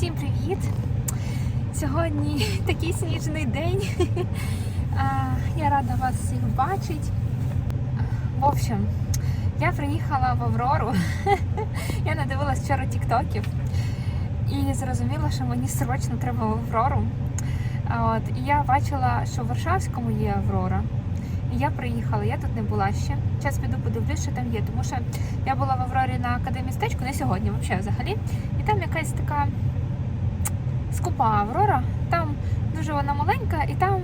Всім привіт! Сьогодні такий сніжний день. Я рада вас всіх бачити. В общем, я приїхала в Аврору. Я надивилась вчора тіктоків і зрозуміла, що мені срочно треба в Аврору. От, і я бачила, що в Варшавському є Аврора. І я приїхала, я тут не була ще. Зараз піду подивлюсь, що там є. Тому що я була в Аврорі на академістечку, не сьогодні, взагалі. І там якась така скупа Аврора. Там дуже вона маленька і там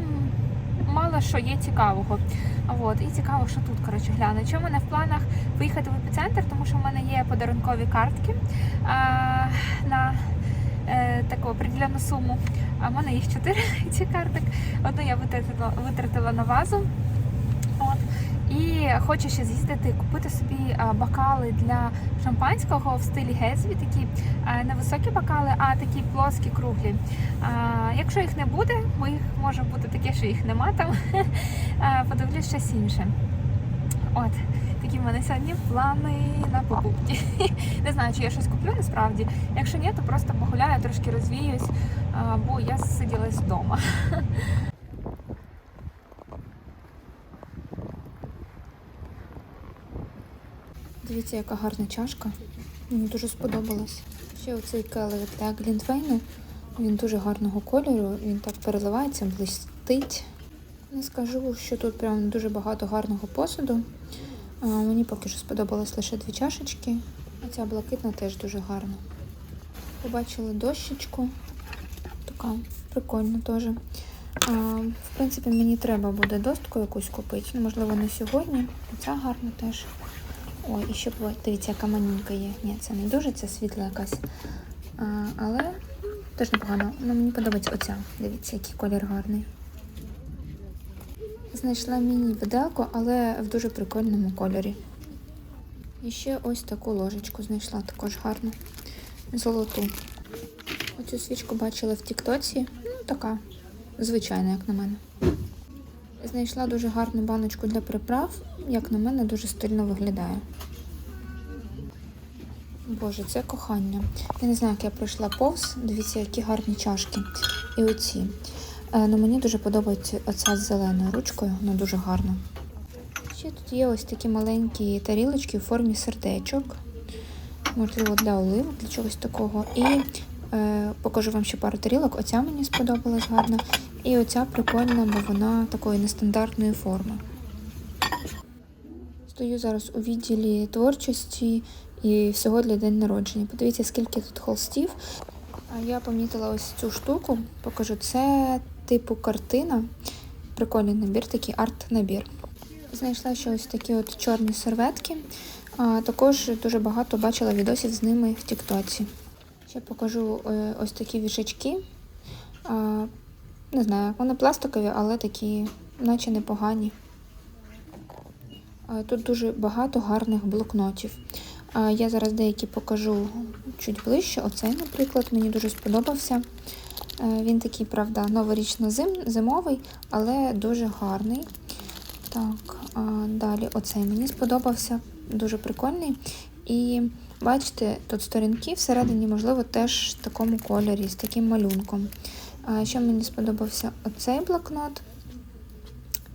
мало що є цікавого. От, і цікаво, що тут коротше гляну. В мене в планах поїхати в епіцентр, тому що в мене є подарункові картки а, на е, таку определену суму. А в мене їх чотири ці карток. Одну я витратила, витратила на вазу. І хочу ще з'їздити, купити собі бокали для шампанського в стилі Гетсбі, такі не високі бокали, а такі плоскі, круглі. Якщо їх не буде, бо їх може бути таке, що їх нема там, подивлюсь щось інше. От, такі в мене сьогодні плани на покупки. Не знаю, чи я щось куплю насправді. Якщо ні, то просто погуляю, трошки розвіюсь, бо я сиділась вдома. Дивіться, яка гарна чашка. Мені дуже сподобалась. Ще оцей келих для Глінтвейну. Він дуже гарного кольору, він так переливається, блистить. Не скажу, що тут прям дуже багато гарного посуду. А, мені поки що сподобалось лише дві чашечки. А ця блакитна теж дуже гарна. Побачили дощечку. Така прикольна теж. А, в принципі, мені треба буде достку якусь купити. Ну, можливо, не сьогодні. Ця гарна теж. Ой, і ще дивіться, яка манюнька є. Ні, це не дуже, це світла якась. А, але теж непогано. Ну, мені подобається оця. Дивіться, який колір гарний. Знайшла міні-виделку, але в дуже прикольному кольорі. І ще ось таку ложечку знайшла також гарну. Золоту. Оцю свічку бачила в Тіктоці. Ну, така звичайна, як на мене. Знайшла дуже гарну баночку для приправ, як на мене, дуже стильно виглядає. Боже, це кохання. Я не знаю, як я пройшла повз. Дивіться, які гарні чашки. І оці. Е, ну, мені дуже подобається оця з зеленою ручкою, вона дуже гарна. Ще тут є ось такі маленькі тарілочки у формі сердечок. Можливо, для оливок, для чогось такого. І е, покажу вам ще пару тарілок. Оця мені сподобалась гарно. І оця прикольна, бо вона такої нестандартної форми. Стою зараз у відділі творчості і всього для день народження. Подивіться, скільки тут холстів. Я помітила ось цю штуку, покажу. Це типу картина. Прикольний набір, такий арт-набір. Знайшла ще ось такі от чорні серветки. А також дуже багато бачила відосів з ними в Тіктоці. Ще покажу е, ось такі вішачки. Не знаю, вони пластикові, але такі, наче непогані. Тут дуже багато гарних блокнотів. Я зараз деякі покажу чуть ближче. Оцей, наприклад, мені дуже сподобався. Е, Він такий, правда, новорічно-зимовий, але дуже гарний. Так, далі оцей мені сподобався, дуже прикольний. І бачите, тут сторінки всередині, можливо, теж в такому кольорі, з таким малюнком. Ще мені сподобався оцей блокнот.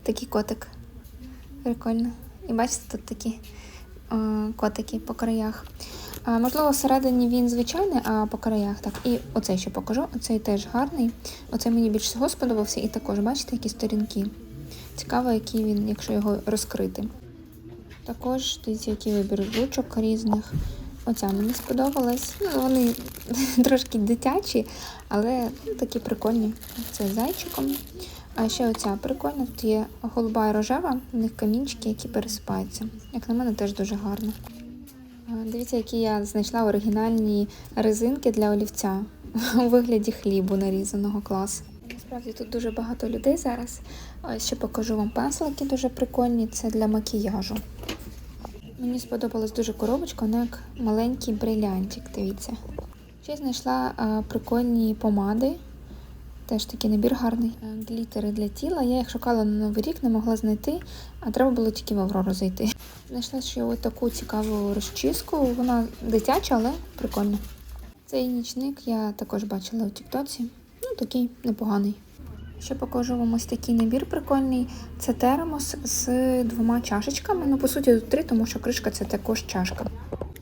Такий котик. Прикольно. І бачите, тут такі а, котики по краях. А, можливо, всередині він звичайний, а по краях так. І оцей ще покажу. Оцей теж гарний. Оцей мені більш всього сподобався. І також, бачите, які сторінки. Цікаво, який він, якщо його розкрити. Також дивіться, який вибір ручок різних. Оця мені сподобалась. Ну, вони трошки дитячі, але такі прикольні. Це з зайчиком. А ще оця прикольна. Тут є голуба і рожева, в них камінчики, які пересипаються. Як на мене, теж дуже гарно. Дивіться, які я знайшла оригінальні резинки для олівця у вигляді хлібу нарізаного класу. Насправді тут дуже багато людей зараз. Ще покажу вам пенслики дуже прикольні. Це для макіяжу. Мені сподобалась дуже коробочка, вона як маленький брилянтик, дивіться. Ще знайшла прикольні помади. Теж такий набір гарний. Е, Глітери для тіла. Я їх шукала на Новий рік, не могла знайти, а треба було тільки в Аврору зайти. Знайшла ще ось таку цікаву розчіску. Вона дитяча, але прикольна. Цей нічник я також бачила у Тіктоці. Ну, такий непоганий. Ще покажу вам ось такий набір прикольний. Це термос з двома чашечками. Ну, по суті, тут три, тому що кришка це також чашка.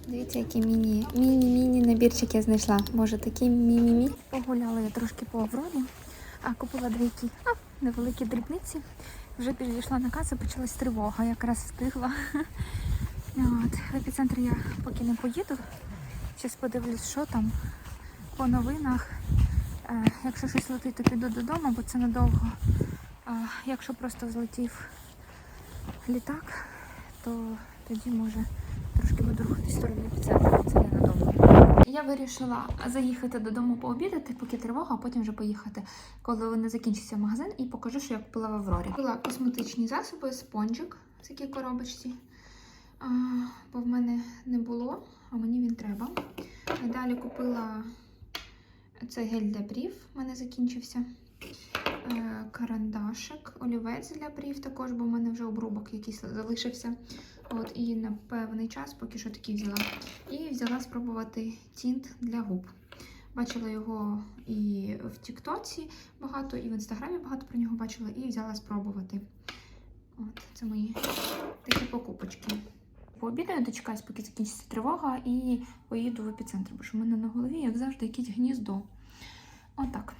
Дивіться, який міні, міні-міні набірчик я знайшла. Боже, такий міні-мі. Погуляла я трошки по Аврорі, а купила дві які невеликі дрібниці. Вже підійшла на касу, почалась тривога, якраз встигла. От, в епіцентр я поки не поїду. Зараз подивлюсь, що там по новинах. Е, якщо щось летить, то піду додому, бо це надовго. Якщо просто злетів літак, то тоді може буду рухатись в сторону епіцентру, це ненадовго. Я вирішила заїхати додому пообідати, поки тривога, а потім вже поїхати, коли не закінчиться магазин, і покажу, що я купила в Аврорі. Купила косметичні засоби, спонжик в такій коробочці, а, бо в мене не було, а мені він треба. Далі купила цей гель для брів, в мене закінчився. Е, Карандашик, олівець для брів також, бо в мене вже обрубок якийсь залишився. От, і на певний час поки що такий взяла. І взяла спробувати тінт для губ. Бачила його і в Тіктоці багато, і в інстаграмі багато про нього бачила, і взяла спробувати. От, це мої такі покупочки. Пообідаю, дочекаюсь, поки закінчиться тривога, і поїду в епіцентр, бо що в мене на голові, як завжди, якесь гніздо. Отак.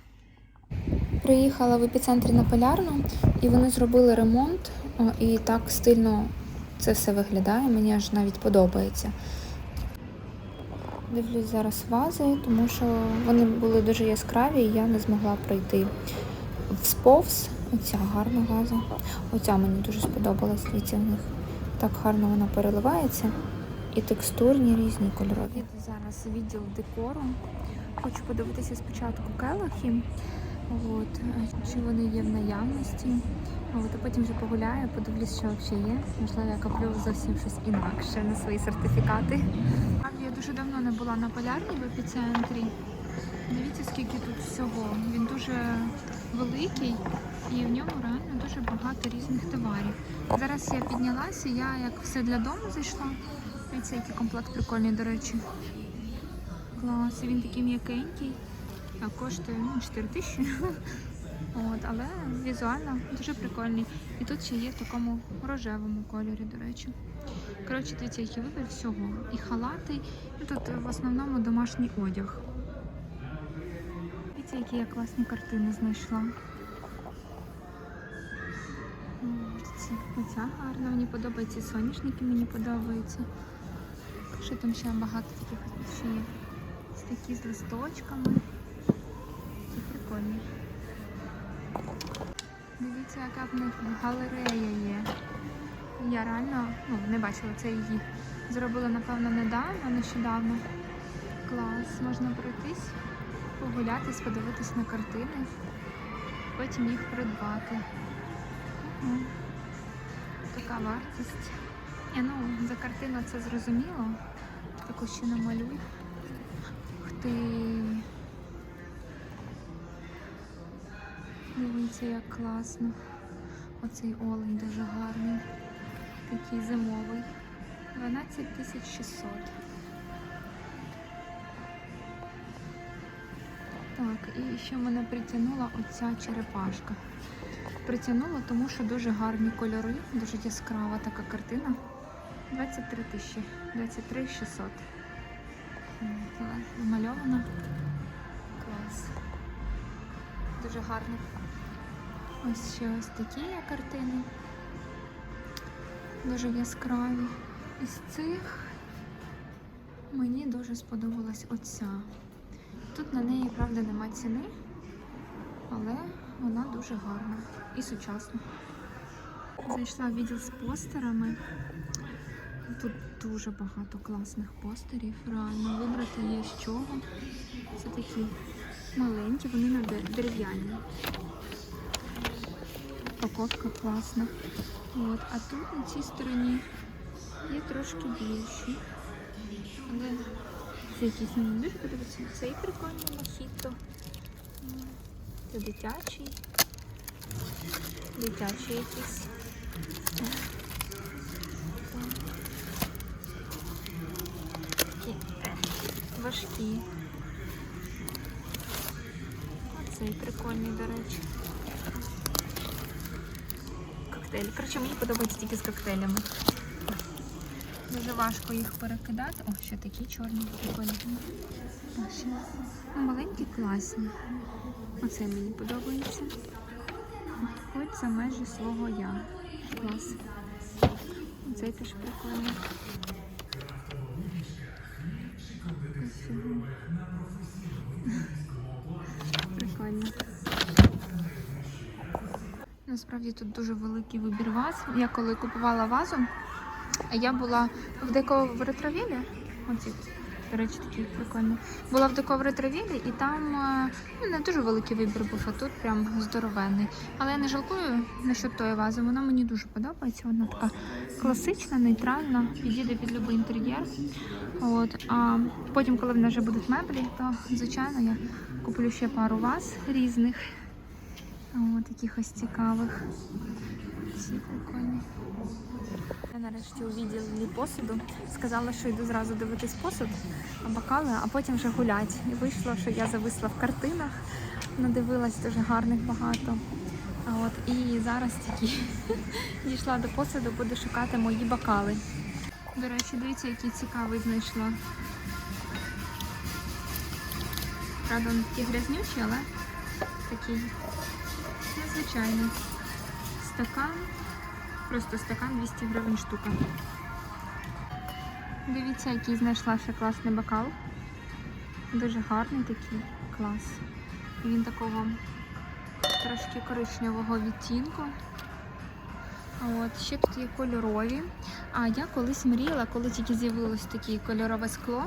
Приїхала в епіцентрі на полярну, і вони зробили ремонт, і так стильно це все виглядає. Мені аж навіть подобається. Дивлюсь зараз вази, тому що вони були дуже яскраві, і я не змогла пройти всповз. Оця гарна ваза. Оця мені дуже сподобалась. Дивіться, в них так гарно вона переливається. І текстурні різні кольорові. Зараз відділ декору. Хочу подивитися спочатку келихи, от, чи вони є в наявності. От, а потім вже погуляю, подивлюсь, що взагалі є. Можливо, я куплю зовсім щось інакше на свої сертифікати. Я дуже давно не була на полярній в епіцентрі. Дивіться, скільки тут всього. Він дуже великий і в ньому реально дуже багато різних товарів. Зараз я піднялася, я як все для дому зайшла. Дивіться, який комплект прикольний, до речі. Клас, він такий м'якенький, а коштує ну, 4 тисячі. От, але візуально дуже прикольний. І тут ще є в такому рожевому кольорі, до речі. Коротше, дивіться, який вибір всього. І халати, і тут в основному домашній одяг. Дивіться, які я класні картини знайшла. Оця гарна, мені подобається, соняшники мені подобаються. Що там ще багато таких ще такі з листочками. Це прикольно. Дивіться, яка в них галерея є. Я реально ну, не бачила це її. Зробила, напевно, недавно, нещодавно. Клас, можна пройтись, погулятись, подивитись на картини, потім їх придбати. Угу. Така вартість. Я, ну, за картину це зрозуміло. Таку ще намалюй. Ух ти. Дивіться, як класно. Оцей олень дуже гарний. Такий зимовий. 12 600. Так, і ще мене притягнула оця черепашка. Притягнула, тому що дуже гарні кольори, дуже яскрава така картина. 23 тисячі, 23 600. Намальована. Дуже гарно. Ось ще ось такі є картини. Дуже яскраві. Із цих мені дуже сподобалась оця. Тут на неї, правда, нема ціни, але вона дуже гарна і сучасна. Зайшла в відділ з постерами. Тут дуже багато класних постерів. Реально вибрати є з чого. Це такі маленькі, вони на дерев'яні. Упаковка класна. От. А тут на цій стороні є трошки більші. Але це якісь мені дуже подобається. Цей прикольний мохіто. Це дитячий. Дитячий якийсь. Важкі. Оцей прикольний, до речі. Коктейль. Коротше, мені подобається тільки з коктейлями. Дуже важко їх перекидати. О, ще такі чорні, прикольні. Ну, маленькі, класні. Оце мені подобається. Хоч за межі свого я. Клас. Цей теж прикольний. Ось його. Прикольно. Насправді тут дуже великий вибір ваз. Я коли купувала вазу, я була в деко в ретровілі. Оці, до речі, такі прикольні. Була в деко в ретровілі і там е, ну, не дуже великий вибір був, а тут прям здоровенний. Але я не жалкую насчет тої вази. Вона мені дуже подобається. Вона така класична, нейтральна, підійде під будь-який інтер'єр. От, а потім, коли в нас вже будуть меблі, то звичайно я куплю ще пару ваз різних. От якихось цікавих. Всі прикольні. Я нарешті у відділі посуду сказала, що йду зразу дивитись посуд, бокали, а потім вже гулять. І вийшло, що я зависла в картинах, надивилась дуже гарних багато. А от і зараз тільки дійшла до посуду, буду шукати мої бокали. До речі, дивіться, який цікавий знайшла. Правда, він такий грязнючий, але такий незвичайний. Стакан. Просто стакан 200 гривень штука. Дивіться, який знайшла ще класний бокал. Дуже гарний такий клас. Він такого трошки коричневого відтінку. От, ще тут є кольорові. А я колись мріяла, коли тільки з'явилось таке кольорове скло.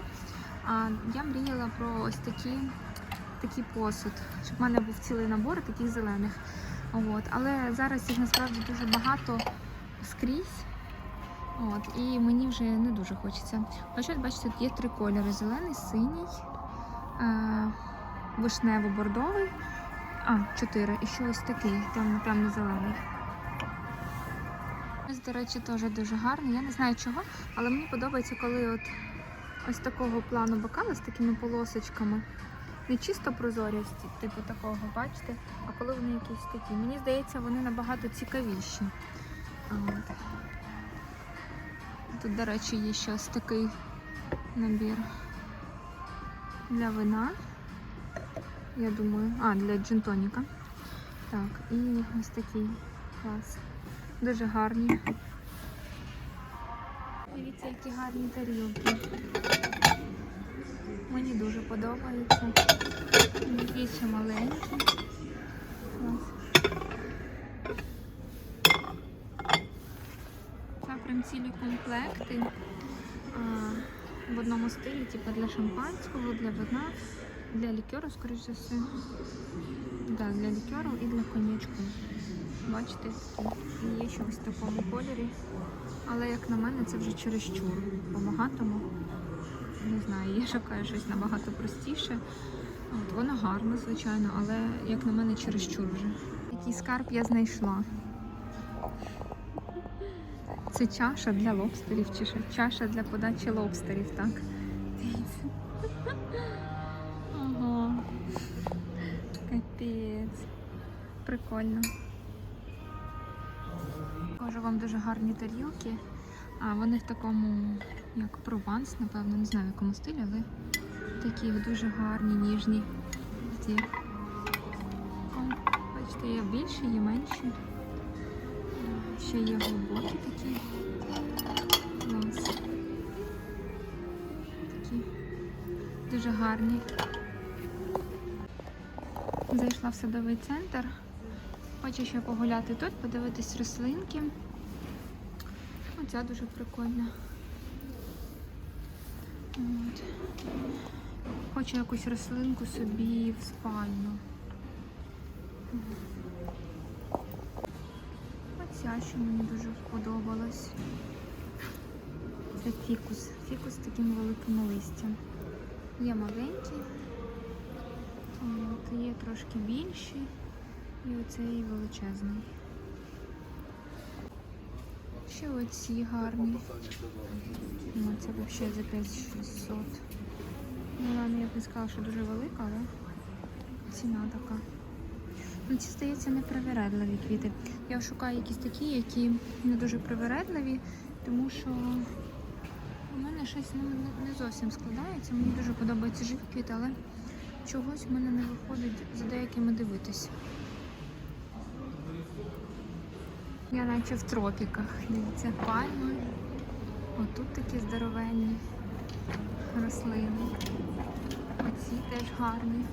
А я мріяла про ось такі, такий посуд, щоб в мене був цілий набор таких зелених. От. Але зараз їх насправді дуже багато скрізь. От. І мені вже не дуже хочеться. Хоча, бачите, тут є три кольори: зелений, синій, е- вишнево-бордовий. А, чотири. І ще ось такий, темно темно-зелений. Ось, до речі, теж дуже гарний. Я не знаю чого, але мені подобається, коли от ось такого плану бокали з такими полосочками. Не чисто прозорі, ось ці, типу такого, бачите? А коли вони якісь такі. Мені здається, вони набагато цікавіші. Тут, до речі, є ще такий набір для вина. Я думаю, а, для джинтоніка. Так, і ось такий клас. Дуже гарні. Дивіться, які гарні тарілки. Мені дуже подобається. Є ще маленькі. Це прям цілі комплекти. А, в одному стилі, типу для шампанського, для вина, для лікеру, скоріш за все. Да, для лікеру і для коньячку. Бачите. І є ще ось в такому кольорі. Але як на мене, це вже чересчур по-багатому. Не знаю, я шукаю щось набагато простіше. От, воно гарно, звичайно, але як на мене, чересчур вже. Який скарб я знайшла. Це чаша для лобстерів, чи що? чаша для подачі лобстерів, так? Дивіться. Ага. Капець. Прикольно. Покажу вам дуже гарні тарілки. А вони в такому, як прованс, напевно, не знаю в якому стилі, але такі дуже гарні, ніжні. О, бачите, є більші, є менші. Ще є глибокі такі. Такі дуже гарні. Зайшла в садовий центр. Хочу ще погуляти тут, подивитись рослинки. Оця дуже прикольна. От. Хочу якусь рослинку собі в спальню. Оця, що мені дуже сподобалась. Це фікус. Фікус з таким великим листям. Є маленькі, є трошки більші і оцей величезний. Ще оці гарні. Ну, це взагалі за 5600. Ну, вона я б не сказала, що дуже велика, але ціна така. Ну, ці, здається, непривередливі квіти. Я шукаю якісь такі, які не дуже привередливі, тому що у мене щось ну, не зовсім складається. Мені дуже подобаються живі квіти, але чогось в мене не виходить за деякими дивитись. Я наче в тропіках. Дивіться, пальми. Отут такі здоровенні рослини. Оці теж гарні.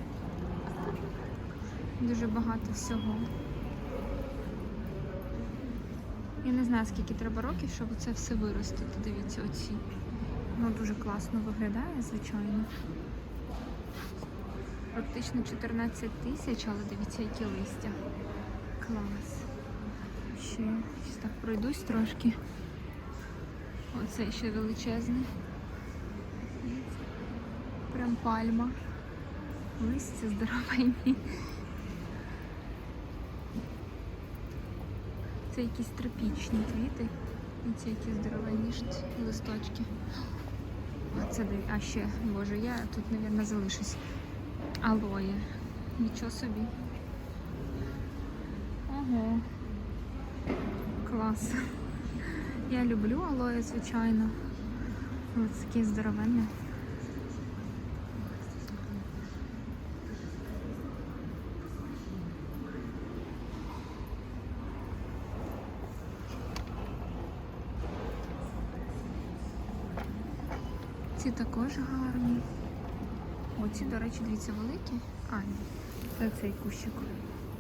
Дуже багато всього. Я не знаю, скільки треба років, щоб це все виростити. Дивіться, оці. Воно дуже класно виглядає, звичайно. Практично 14 тисяч, але дивіться, які листя. Клас. Ще так пройдусь трошки. Оце ще величезний. Прям пальма. Листя здоровенні. Це якісь тропічні квіти. І це які здоровенні листочки. А це. А ще, боже, я тут, мабуть, залишусь. Алоє. Нічого собі. Ого. Клас. Я люблю алоє, звичайно. Ось такі здоровенні. Ці також гарні. Оці, до речі, дивіться, великі. А, ні. Це цей кущик.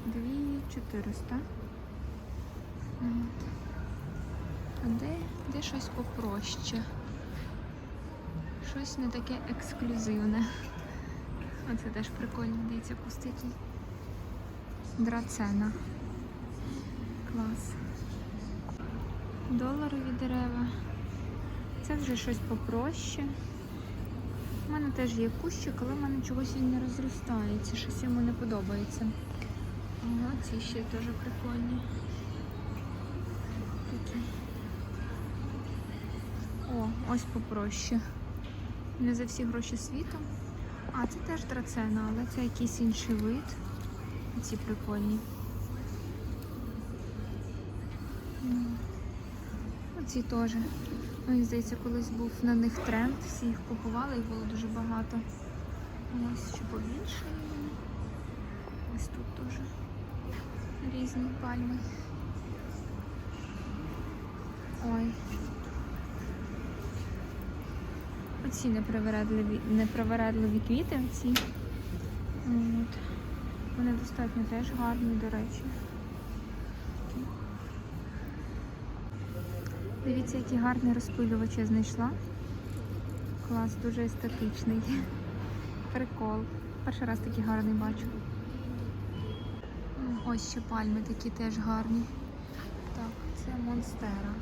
2400. А де, де щось попроще? Щось не таке ексклюзивне. Оце теж прикольно, дивіться, пустить. Драцена. Клас. Доларові дерева. Це вже щось попроще. У мене теж є кущик, але в мене чогось він не розростається, щось йому не подобається. Ага, ці ще теж прикольні. Ось попроще. Не за всі гроші світу. А, це теж драцена, але це якийсь інший вид. Ці прикольні. Оці теж. Мені здається, колись був на них тренд, всі їх купували, їх було дуже багато. Ось ще побільше. Ось тут теж різні пальми. Ой. Оці непривередливі, непривередливі квіти, оці. От. Вони достатньо теж гарні, до речі. Дивіться, який гарний розпилювач знайшла. Клас, дуже естетичний. Прикол. Перший раз такий гарний бачу. Ось ще пальми такі теж гарні. Так, це Монстера.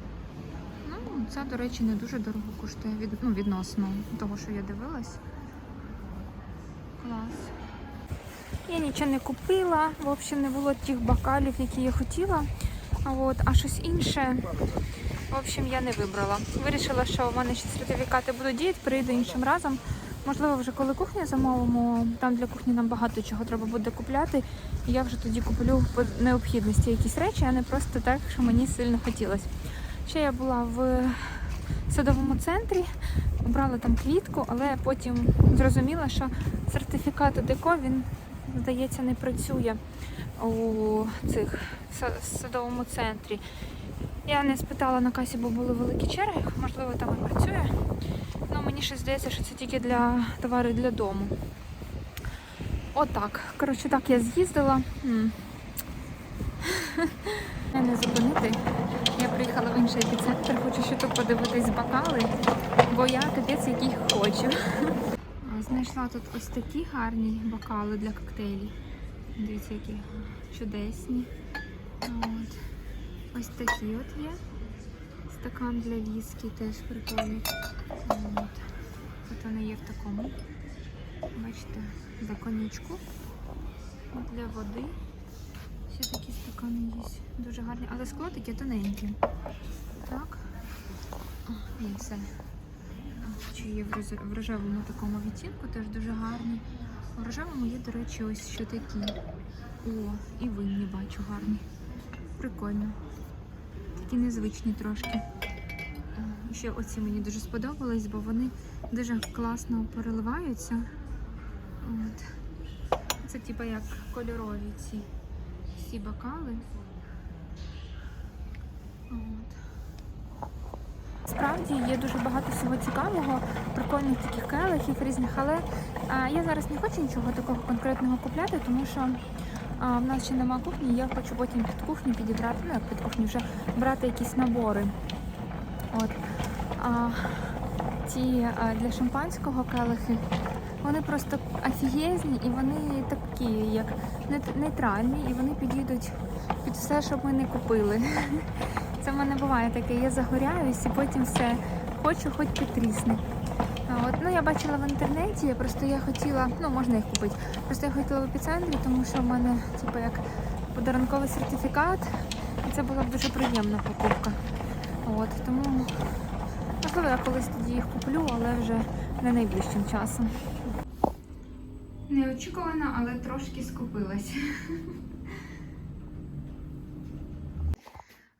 Ну, ця, до речі, не дуже дорого коштує від, ну, відносно того, що я дивилась. Клас. Я нічого не купила, в общем, не було тих бокалів, які я хотіла. От, а щось інше, в общем, я не вибрала. Вирішила, що в мене ще сертифікати будуть діяти, прийду іншим разом. Можливо, вже коли кухню замовимо, там для кухні нам багато чого треба буде купляти. І я вже тоді куплю по необхідності якісь речі, а не просто так, що мені сильно хотілося. Ще я була в садовому центрі, обрала там квітку, але потім зрозуміла, що сертифікат ДЕКО, він, здається, не працює у цих садовому центрі. Я не спитала на касі, бо були великі черги, можливо, там і працює. Ну, мені ще здається, що це тільки для товарів для дому. Отак. Коротше, так я з'їздила. Не зупинити. Я приїхала в інший епіцентр, хочу ще тут подивитись бокали, бо я капець яких хочу. Знайшла тут ось такі гарні бокали для коктейлів. Дивіться, які чудесні. От. Ось такі от є. Стакан для віскі теж прикольний. От. Вони є в такому. Бачите, за конячку. Для води. Ще такі стакани є. Дуже гарні. Але скло таке тоненьке. Так. І все. Чи є в рожевому такому відтінку, теж дуже гарні. У рожевому є, до речі, ось що такі. О, і винні бачу гарні. Прикольно. Такі незвичні трошки. Е, Ще оці мені дуже сподобались, бо вони дуже класно переливаються. От. Це типа як кольорові ці всі бокали. От. Справді є дуже багато всього цікавого, прикольних таких келихів різних, але а, я зараз не хочу нічого такого конкретного купляти, тому що а, в нас ще нема кухні, я хочу потім під кухню підібрати, ну як під кухню вже брати якісь набори. От. А, ті а, для шампанського келихи, вони просто офігезні і вони такі, як нейтральні, і вони підійдуть під все, що ми не купили. Це в мене буває таке, я загоряюсь і потім все хочу, хоч підтрісне. А От, ну я бачила в інтернеті, просто я хотіла, ну можна їх купити. Просто я хотіла в епіцентрі, тому що в мене типу як подарунковий сертифікат, і це була б дуже приємна покупка. От, тому можливо я колись тоді їх куплю, але вже не найближчим часом. Неочікувано, але трошки скупилась.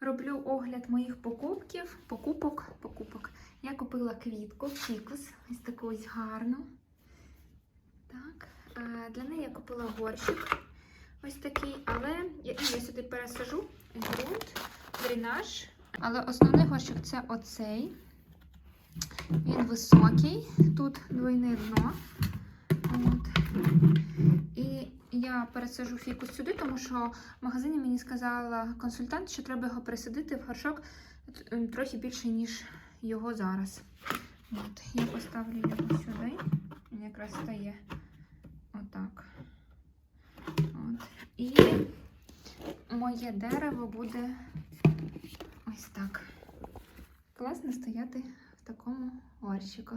Роблю огляд моїх покупків, покупок, покупок. Я купила квітку, фікус, ось таку ось гарну. Так. е, Для неї я купила горщик. Ось такий, але я, я сюди пересажу ґрунт, дренаж. Але основний горщик це оцей. Він високий, тут двойне дно. І я пересажу фікус сюди, тому що в магазині мені сказала консультант, що треба його пересадити в горшок трохи більше, ніж його зараз. От, я поставлю його сюди. Він якраз стає отак. От. І моє дерево буде ось так. Класно стояти в такому горщику.